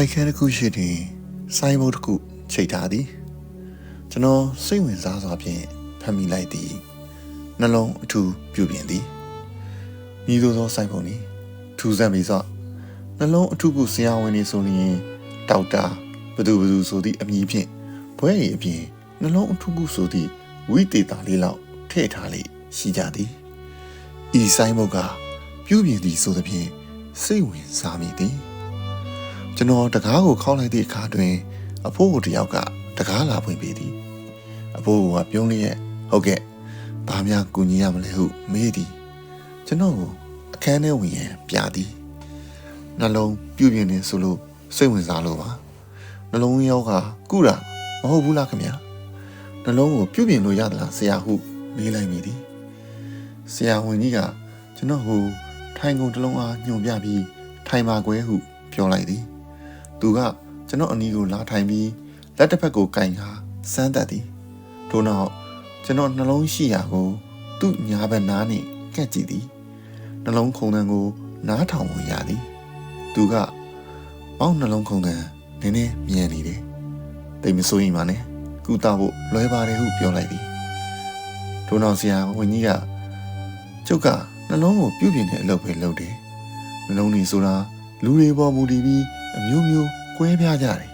တိုက်ခဲတစ်ခုရှိတွင်စိုင်းဘုတ်တစ်ခုချိတ်ထားသည်ကျွန်တော်စိတ်ဝင်စားစွာဖြင့်ဖတ်မိလိုက်သည်နှလုံးအထူးပြုပြင်သည်မိသောသောစိုင်းဘုံသည်ထူဆန်းပြီးစောနှလုံးအထူးခုဆရာဝန်နေဆိုရင်ဒေါက်တာဘသူဘသူဆိုသည့်အမည်ဖြင့်ဘွဲရည်အပြင်နှလုံးအထူးခုဆိုသည့်ဝိတေတာလေးလောက်ထည့်ထားလေရှိကြသည်ဤဆိုင်ဘုတ်ကပြုပြင်သည်ဆိုသဖြင့်စိတ်ဝင်စားမိသည် ကျွန်တော်တကားကိုခောက်လိုက်သည့်အခါတွင် အဖိုးကိုတယောက်ကတကားလာဖွင့်ပေးသည်အဖိုးကပြုံးလျက်ဟုတ်ကဲ့ဘာများကူညီရမလဲဟုမေးသည်ကျွန်တော်ကိုအခန်းထဲဝင်ရန်ပြသည်နှလုံးပြုပြင်နေဆိုလို့စိတ်ဝင်စားလို့ပါနှလုံးရောဂါကုတာမဟုတ်ဘူးလားခင်ဗျာနှလုံးကိုပြုပြင်လို့ရသလားဆရာဟုမေးလိုက်မိသည်ဆရာဝန်ကြီးကကျွန်တော်ဟိုထိုင်ကုန်တစ်လုံးအားညွန်ပြပြီးထိုင်ပါကွယ်ဟုပြောလိုက်သည် သူကကျွန်တော်အနီးကိုလာထိုင်ပြီးလက်တစ်ဖက်ကိုကင်ကာစမ်းသက်သည်ထို့နောက်ကျွန်တော်နှလုံးရှိရာကိုသူ့ညာဘက်နားနှင့်ကက်ကြည့်သည်နှလုံးခုန်တန်းကို နားထောင်ဝင်ရသည်သူကမောင်းနှလုံးခုန်တန်းနည်းနည်းမြန်နေတယ်တိတ်မစိုးရင်ပါနဲ့ကုသဖို့လွယ်ပါတယ်ဟုပြောလိုက်သည်ထို့နောက်ဆရာဝန်ကြီးကကျုပ်ကနှလုံးကိုပြုပြင်တဲ့အလုပ်ပဲလုပ်တယ်နှလုံးတွေဆိုတာလူတွေပေါ်မူတည်ပြီး အမျိုးမျိုးကွဲပြားကြတယ်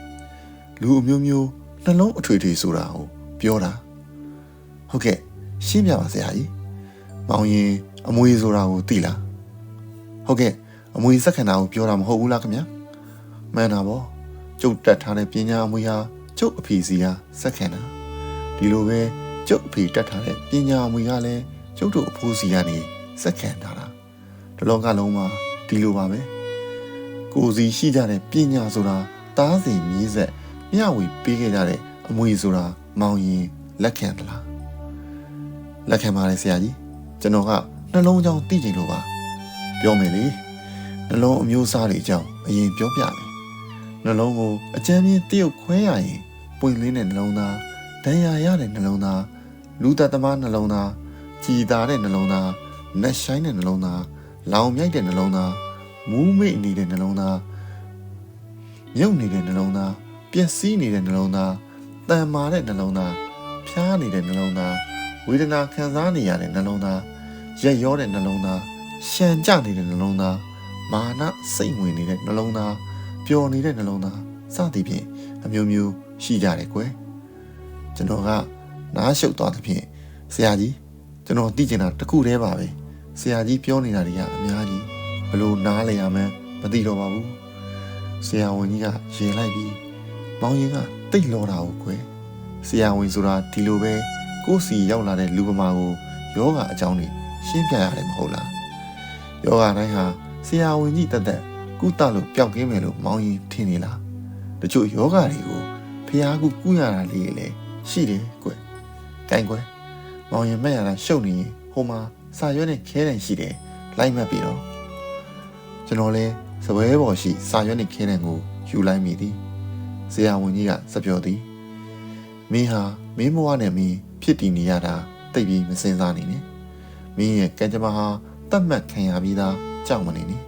လူအမျိုးမျိုးနှလုံးအထွေထွေဆိုတာကိုပြောတာဟုတ်ကဲ့ရှင်းပြပါဆရာကြီးမောင်ရင်အမွေဆိုတာကိုသိလားဟုတ်ကဲ့အမွေစက္ကန့်တာကိုပြောတာမဟုတ်ဘူးလားခင်ဗျာမှန်တာဗောကျုပ်တက်ထားတဲ့ပညာအမွေဟာကျုပ်အဖေစီဟာစက္ကန့်တာဒီလိုပဲကျုပ်အဖေတက်ထားတဲ့ပညာအမွေကလည်းကျုပ်တို့အဖိုးစီကနေစက္ကန့်တာတာဒီလောကလုံးမှာဒီလိုပါပဲ ကိုယ်စီရှိကြတဲ့ပညာဆိုတာတားစီမြည်ဆက်မျှဝေပေးခဲ့ကြတဲ့အမွေဆိုတာမောင်ရင်လက်ခံသလားလက်ခံပါတယ်ဆရာကြီးကျွန်တော်ကနှလုံးကြောင်သိချင်လို့ပါပြောမယ်လေနှလုံးအမျိုးအစားတွေအကြောင်းအရင်ပြောပြမယ်နှလုံးကိုအကြမ်းပြင်းတရုပ်ခွဲရရင်ပွင့်လင်းတဲ့နှလုံးသားဒဏ်ရာရတဲ့နှလုံးသားလူသက်သမားနှလုံးသားကြည်သာတဲ့နှလုံးသားနက်ရှိုင်းတဲ့နှလုံးသားလောင်မြိုက်တဲ့နှလုံးသား မူးမိတ်နေတဲ့နှလုံးသားမြုပ်နေတဲ့နှလုံးသားပျက်စီးနေတဲ့နှလုံးသားတန်မာတဲ့နှလုံးသားဖျားနေတဲ့နှလုံးသားဝေဒနာခံစားနေရတဲ့နှလုံးသားရက်ရောတဲ့နှလုံးသားရှံကြနေတဲ့နှလုံးသားမာနစိတ်ဝင်နေတဲ့နှလုံးသားပျော်နေတဲ့နှလုံးသားစသည်ဖြင့်အမျိုးမျိုးရှိကြတယ်ကွယ်ကျွန်တော်ကနားရှုပ်သွားသဖြင့်ဆရာကြီးကျွန်တော်သိချင်တာတခုတည်းပါပဲဆရာကြီးပြောနေတာတွေကအများကြီး ဘလို့နားလည်ရမှန်းမသိတော့ပါဘူးဆရာဝန်ကြီးကရေလိုက်ပြီးမောင်ရင်ကတိတ်လောတာကိုကွယ်ဆရာဝန်ဆိုတာဒီလိုပဲကိုယ်စီရောက်လာတဲ့လူပမာကိုယောဂအကြောင်းတွေရှင်းပြရတယ်မဟုတ်လားယောဂတိုင်းဟာဆရာဝန်ကြီးတက်တက်ကုသလို့ပျောက်ကင်းမယ်လို့မောင်ရင်ထင်နေလားတချို့ယောဂတွေကိုဖျားကုကုရတာလေးလည်းရှိတယ်ကွယ်ကိုင်ကွယ်မောင်ရင်မဲ့ရတာရှုပ်နေရင်ဟိုမှာစာရွက်နဲ့ခဲတယ်ရှိတယ်လိုက်မှတ်ပြီးတော့ ကျွန်တော်လဲစပွဲပေါ်ရှိစာရွက်နဲ့ခဲတယ်ကိုယူလိုက်မိသည်ဆရာဝန်ကြီးကစပြောသည်မင်းဟာမင်းဘဝနဲ့မင်းဖြစ်တည်နေရတာတိတ်ပြီးမစင်စားနေနဲ့မင်းရဲ့ကံကြမ္မာဟာတတ်မှတ်ခံရပြီးသားကြောက်မနေနဲ့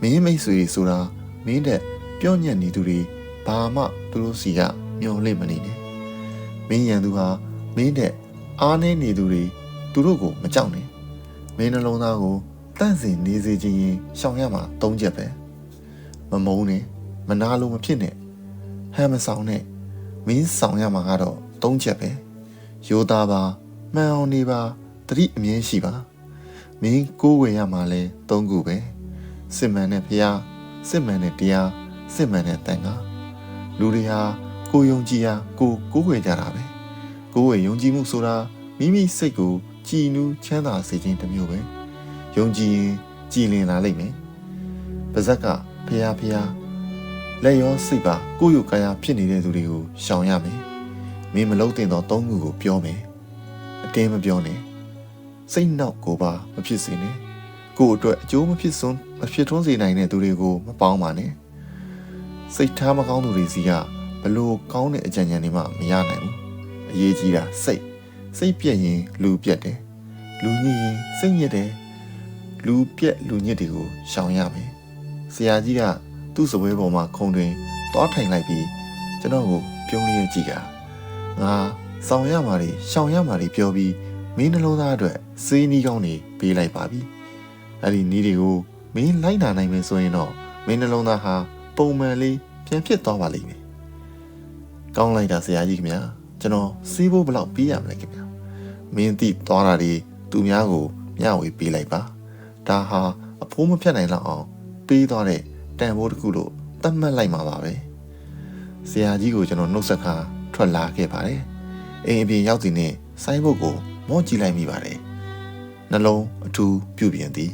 မင်းမိတ်ဆွေတွေဆိုတာမင်းတဲ့ပြောညံ့နေသူတွေဘာမှသူတို့စီကမျောလင့်မနေနဲ့မင်းရန်သူဟာမင်းတဲ့အားနေနေသူတွေသူတို့ကိုမကြောက်နဲ့မင်းနှလုံးသားကိုတ န့်စင်နေစေခြင်းရင်ရှောင်ရမှာ၃ချက်ပဲမမုန်းနဲ့မနာလို့မဖြစ်နဲ့ဟမ်မဆောင်နဲ့မင်းဆောင်ရမှာကတော့၃ချက်ပဲရိုးသားပါမှန်အောင်နေပါတတိအမြင်ရှိပါမင်းကိုးဝယ်ရမှာလဲ၃ခုပဲစစ်မှန်တဲ့ဖျားစစ်မှန်တဲ့တရားစစ်မှန်တဲ့တန်ခါလူတွေဟာကိုယုံကြည်ရာကိုကိုးဝယ်ကြတာပဲကိုယ်ဝယ်ယုံကြည်မှုဆိုတာမိမိစိတ်ကိုကြည်နူးချမ်းသာစေခြင်းတစ်မျိုးပဲ ယုံကြည်ရင်ကြည်လင်လာလိမ့်မယ်ပါဇက်ကဖျားဖျားလက်ရောစိတ်ပါကိုယ့်ရုပ်ကာယဖြစ်နေတဲ့သူတွေကိုရှောင်ရမယ်မင်းမလုံးတင်သောသုံးခုကိုပြောမယ်အတင်းမပြောနဲ့စိတ်နောက်ကိုပါမဖြစ်စေနဲ့ကိုယ့်အတွက်အကျိုးမဖြစ်စွန်းမဖြစ်ထွန်းစေနိုင်တဲ့သူတွေကိုမပေါင်းပါနဲ့စိတ်ထားမကောင်းသူတွေစီကဘလို့ကောင်းတဲ့အကြံဉာဏ်တွေမှမရနိုင်ဘူးအရေးကြီးတာစိတ်စိတ်ပြက်ရင်လူပြက်တယ်လူညစ်ရင်စိတ်ညစ်တယ် လူပြက်လူညစ်တွေကိုရှောင်ရမယ်ဆရာကြီးကသူ့စပွဲပေါ်မှာခုံတွင်သွားထိုင်လိုက်ပြီးကျွန်တော်ကိုပြုံးလေးကြည့်ကငါဆောင်ရမှာတွေရှောင်ရမှာတွေပြောပြီးမင်းနှလုံးသားအတွက်စေးနီးကောင်းနေပေးလိုက်ပါပြီအဲ့ဒီနီးတွေကိုမင်းလိုက်နာနိုင်မယ်ဆိုရင်တော့မင်းနှလုံးသားဟာပုံမှန်လေးပြန်ဖြစ်သွားပါလိမ့်မယ်ကောင်းလိုက်တာဆရာကြီးခင်ဗျာကျွန်တော်စေးဖို့ဘယ်လောက်ပြီးရမလဲခင်ဗျာမင်းတိသွားတာတွေသူများကိုမျှဝေပေးလိုက်ပါ ဒါဟာအဖိုးမဖြတ်နိုင်လောက်အောင်ပေးသွားတဲ့တန်ဖိုးတစ်ခုလို့သတ်မှတ်လိုက်မှာပါပဲဆရာကြီးကိုကျွန်တော်နှုတ်ဆက်ခါထွက်လာခဲ့ပါတယ်အိမ်အပြင်ရောက်သည်နဲ့ဆိုင်းဘုတ်ကိုမော့ကြည့်လိုက်မိပါတယ်နှလုံးအထူးပြုပြင်သည်